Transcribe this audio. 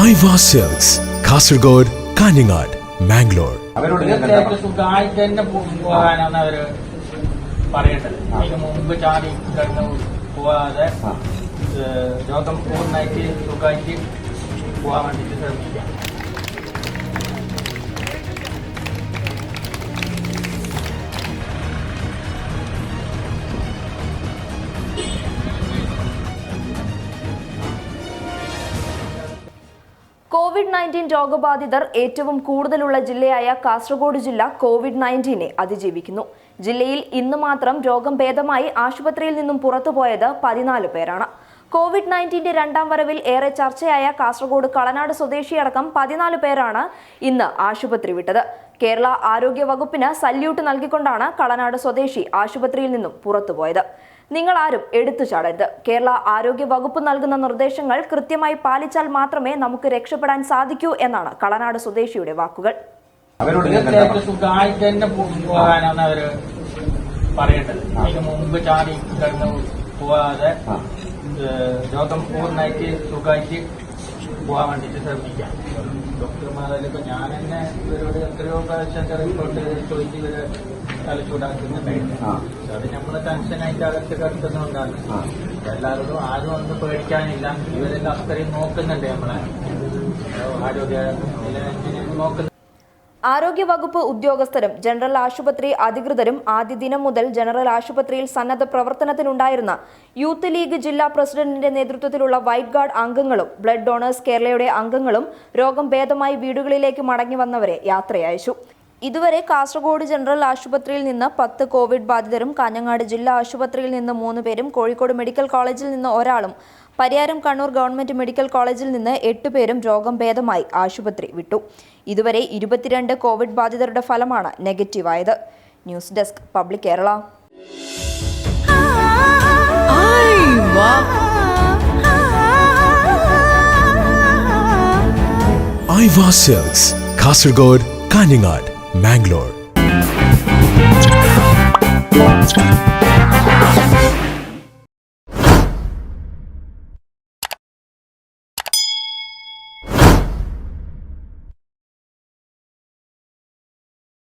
ഐവ sales Kasaragod Kanhangad Mangalore അവരോട് ഞാൻ തീർച്ചയായിട്ടും കണ്ടതാണ്. സുഖമായിട്ട് തന്നെ പോ- പോകാനാണ് അവർ പറയേണ്ടത്. ഇതിന് മുമ്പ് ചാടി കടന്നു പോവാതെ ജോതം രോഗം പൂർണമായിട്ട് സുഖമായിട്ട് പോകാൻ വേണ്ടിയിട്ട് ശ്രമിക്കാം കോവിഡ് നയന്റീൻ രോഗബാധിതർ ഏറ്റവും കൂടുതലുള്ള ജില്ലയായ കാസർഗോഡ് ജില്ല കോവിഡ് നയന്റീനെ അതിജീവിക്കുന്നു. ജില്ലയിൽ ഇന്ന് മാത്രം രോഗം ഭേദമായി ആശുപത്രിയിൽ നിന്നും പുറത്തുപോയത് പതിനാല് പേരാണ്. കോവിഡ് നയന്റീന്റെ രണ്ടാം വരവിൽ ഏറെ ചർച്ചയായ കാസർഗോഡ് കളനാട് സ്വദേശിയടക്കം പതിനാല് പേരാണ് ഇന്ന് ആശുപത്രി വിട്ടത്. കേരള ആരോഗ്യ വകുപ്പിന് സല്യൂട്ട് നൽകിക്കൊണ്ടാണ് കളനാട് സ്വദേശി ആശുപത്രിയിൽ നിന്നും പുറത്തുപോയത്. നിങ്ങൾ ആരും എടുത്തു ചാടരുത്. കേരള ആരോഗ്യ വകുപ്പ് നൽകുന്ന നിർദ്ദേശങ്ങൾ കൃത്യമായി പാലിച്ചാൽ മാത്രമേ നമുക്ക് രക്ഷപ്പെടാൻ സാധിക്കൂ എന്നാണ് കളനാട് സ്വദേശിയുടെ വാക്കുകൾ. പറയേണ്ടത്. അതിന് മുമ്പ് ചാടി കിടന്ന് പോവാതെ രോഗം പൂർണമായിട്ട് സുഖമായിട്ട് പോകാൻ വേണ്ടിയിട്ട് ശ്രമിക്കാം. ഡോക്ടർമാരിലിപ്പോ ഞാൻ തന്നെ ഇവരോട് എത്രയോ പ്രാവശ്യം റിപ്പോർട്ട് ചോദിച്ച് ഇവർ തലച്ചൂടാക്കുന്നുണ്ടായിരുന്നു അത് നമ്മൾ ടെൻഷനായിട്ട് അകത്ത് കിടക്കുന്നുണ്ടാണ് ആ. എല്ലാവരും ആരും ഒന്നും പേടിക്കാനില്ല. ഇവരെല്ലാം അത്രയും നോക്കുന്നുണ്ട് നമ്മളെ. ആരോഗ്യ നോക്കുന്നുണ്ട്. ആരോഗ്യ വകുപ്പ് ഉദ്യോഗസ്ഥരും ജനറൽ ആശുപത്രി അധികൃതരും ആദ്യ ദിനം മുതൽ ജനറൽ ആശുപത്രിയിൽ സന്നദ്ധ പ്രവർത്തനത്തിനുണ്ടായിരുന്ന യൂത്ത് ലീഗ് ജില്ലാ പ്രസിഡന്റിന്റെ നേതൃത്വത്തിലുള്ള വൈറ്റ് ഗാർഡ് അംഗങ്ങളും ബ്ലഡ് ഡോണേഴ്സ് കേരളയുടെ അംഗങ്ങളും രോഗം ഭേദമായി വീടുകളിലേക്ക് മടങ്ങി വന്നവരെ യാത്രയയച്ചു. ഇതുവരെ കാസർഗോഡ് ജനറൽ ആശുപത്രിയിൽ നിന്ന് പത്ത് കോവിഡ് ബാധിതരും കാഞ്ഞങ്ങാട് ജില്ലാ ആശുപത്രിയിൽ നിന്ന് മൂന്ന് പേരും കോഴിക്കോട് മെഡിക്കൽ കോളേജിൽ നിന്ന് ഒരാളും പരിയാരം കണ്ണൂർ ഗവൺമെന്റ് മെഡിക്കൽ കോളേജിൽ നിന്ന് എട്ട് പേരും രോഗം ഭേദമായി ആശുപത്രി വിട്ടു. ഇതുവരെ ഇരുപത്തിരണ്ട് കോവിഡ് ബാധിതരുടെ ഫലമാണ് നെഗറ്റീവായത്. News desk public Kerala. Kasaragod Kanhangad. Mangalore